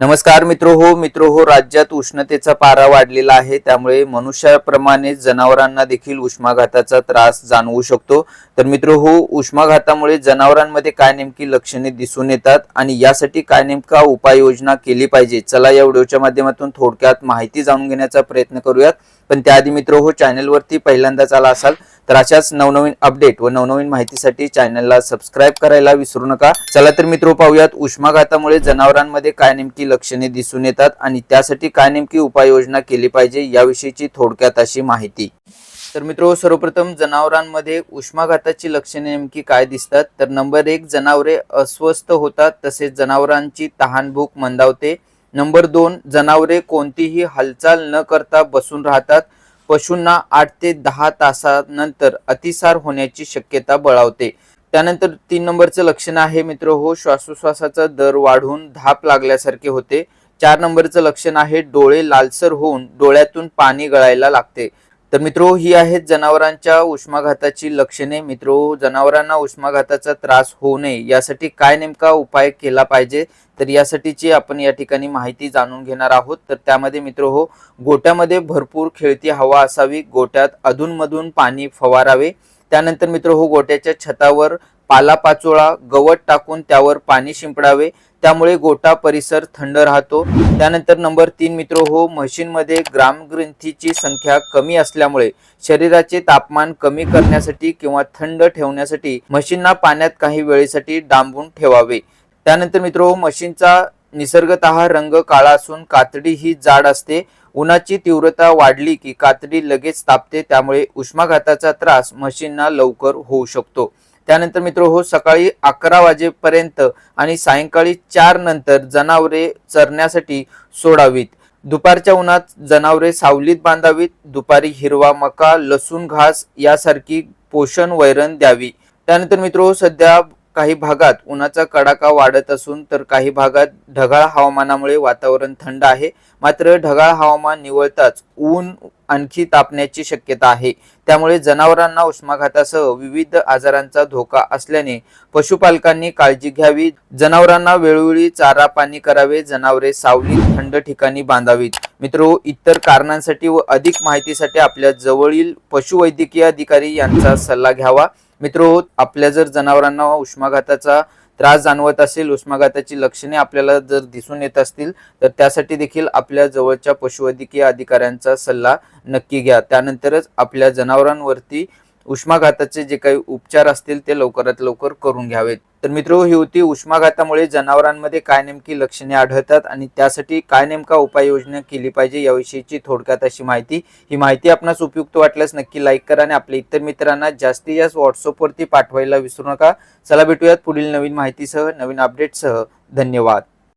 नमस्कार मित्र हो मित्र हो राज्यात उष्णतेचा पारा वाढलेला आहे. त्यामुळे मनुष्याप्रमाणे जनावरांना देखील उष्माघाताचा त्रास जाणवू शकतो. तर मित्र हो उष्माघातामुळे जनावरांमध्ये काय नेमकी लक्षणे दिसून येतात आणि यासाठी काय नेमका उपाययोजना केली पाहिजे? चला या व्हिडिओच्या माध्यमातून थोडक्यात माहिती जाणून घेण्याचा प्रयत्न करूयात. पण त्याआधी मित्र हो चॅनलवरती पहिल्यांदाच आला असाल तर अशाच नवनवीन अपडेट व नवनवीन माहितीसाठी चॅनलला सबस्क्राईब करायला विसरू नका. चला तर मित्र पाहूयात उष्माघातामुळे जनावरांमध्ये काय नेमकी लक्षणे दिसून येतात आणि त्यासाठी काय नेमकी उपाययोजना केली पाहिजे याविषयीची थोडक्यात अशी माहिती. तर मित्रो सर्वप्रथम जनावरांमध्ये उष्माघाताची लक्षणे नेमकी काय दिसतात? तर नंबर एक जनावरे अस्वस्थ होतात तसेच जनावरांची तहान भूक मंदावते. नंबर दोन जनावरे कोणतीही हालचाल न करता बसून राहतात. पशूंना आठ ते दहा तासानंतर अतिसार होण्याची शक्यता बळावते. त्यानंतर तीन नंबरचं लक्षण आहे मित्र हो श्वासोश्वासाचा दर वाढून धाप लागल्यासारखे होते. चार नंबरचं लक्षण आहे डोळे लालसर होऊन डोळ्यातून पाणी गळायला लागते. तर मित्रो ही आहेत जनावरांच्या उष्माघाताची लक्षणे. मित्रो हो, जनावरांना उष्माघाताचा त्रास होऊ नये. यासाठी काय नेमका उपाय केला पाहिजे? तर यासाठीची आपण या ठिकाणी माहिती जाणून घेणार आहोत. तर त्यामध्ये मित्र हो गोट्यामध्ये भरपूर खेळती हवा असावी. गोट्यात अधूनमधून पाणी फवारावे. त्यानंतर मित्र हो गोट्याच्या छतावर पालापाचोळा गवत टाकून त्यावर पाणी शिंपडावे. त्यामुळे गोटा परिसर थंड राहतो. त्यानंतर नंबर तीन मित्र हो म्हशींमध्ये ग्रामग्रंथीची संख्या कमी असल्यामुळे शरीराचे तापमान कमी करण्यासाठी किंवा थंड ठेवण्यासाठी म्हशींना पाण्यात काही वेळेसाठी डांबून ठेवावे. त्यानंतर मित्र हो म्हशींचा निसर्गत रंग काळा असून कातडी ही जाड असते. उन्हाची तीव्रता वाढली की कातडी लगेच तापते त्यामुळे उष्माघाताचा त्रास म्हशींना लवकर होऊ शकतो. त्यानंतर मित्र हो सकाळी अकरा वाजेपर्यंत आणि सायंकाळी चार नंतर जनावरे चरण्यासाठी सोडावीत. दुपारच्या उन्हात जनावरे सावलीत बांधावीत दुपारी हिरवा मका लसूण घास यासारखी पोषण वैरण द्यावी. त्यानंतर मित्र सध्या काही भागात उन्हाचा कडाका वाढत असून तर काही भागात ढगाळ हवामानामुळे वातावरण थंड आहे. मात्र ढगाळ हवामान निवळताच ऊन आणखी तापण्याची शक्यता आहे. त्यामुळे जनावरांना उष्माघातासह विविध आजारांचा धोका असल्याने पशुपालकांनी काळजी घ्यावी. जनावरांना वेळोवेळी चारा पाणी करावे. जनावरे सावली थंड ठिकाणी बांधावीत. मित्र इतर कारणांसाठी व अधिक माहितीसाठी आपल्या जवळील पशुवैद्यकीय अधिकारी यांचा सल्ला घ्यावा. मित्र आपल्या जर जनावरांना उष्माघाताचा त्रास जाणवत असेल उष्माघाताची लक्षणे आपल्याला जर दिसून येत असतील तर त्यासाठी देखील आपल्या जवळच्या पशुवैद्यकीय अधिकाऱ्यांचा सल्ला नक्की घ्या. त्यानंतरच आपल्या जनावरांवरती उष्माघाताचे जे काही उपचार असतील ते लवकरात लवकर करून घ्यावेत. तर मित्र ही होती उष्माघातामुळे जनावरांमध्ये काय नेमकी लक्षणे आढळतात आणि त्यासाठी काय नेमका उपाययोजना केली पाहिजे याविषयीची थोडक्यात अशी माहिती. ही माहिती आपणास उपयुक्त वाटल्यास नक्की लाईक करा आणि आपल्या इतर मित्रांना जास्तीत जास्त व्हॉट्सअपवरती पाठवायला विसरू नका. चला भेटूयात पुढील नवीन माहितीसह नवीन अपडेटसह धन्यवाद.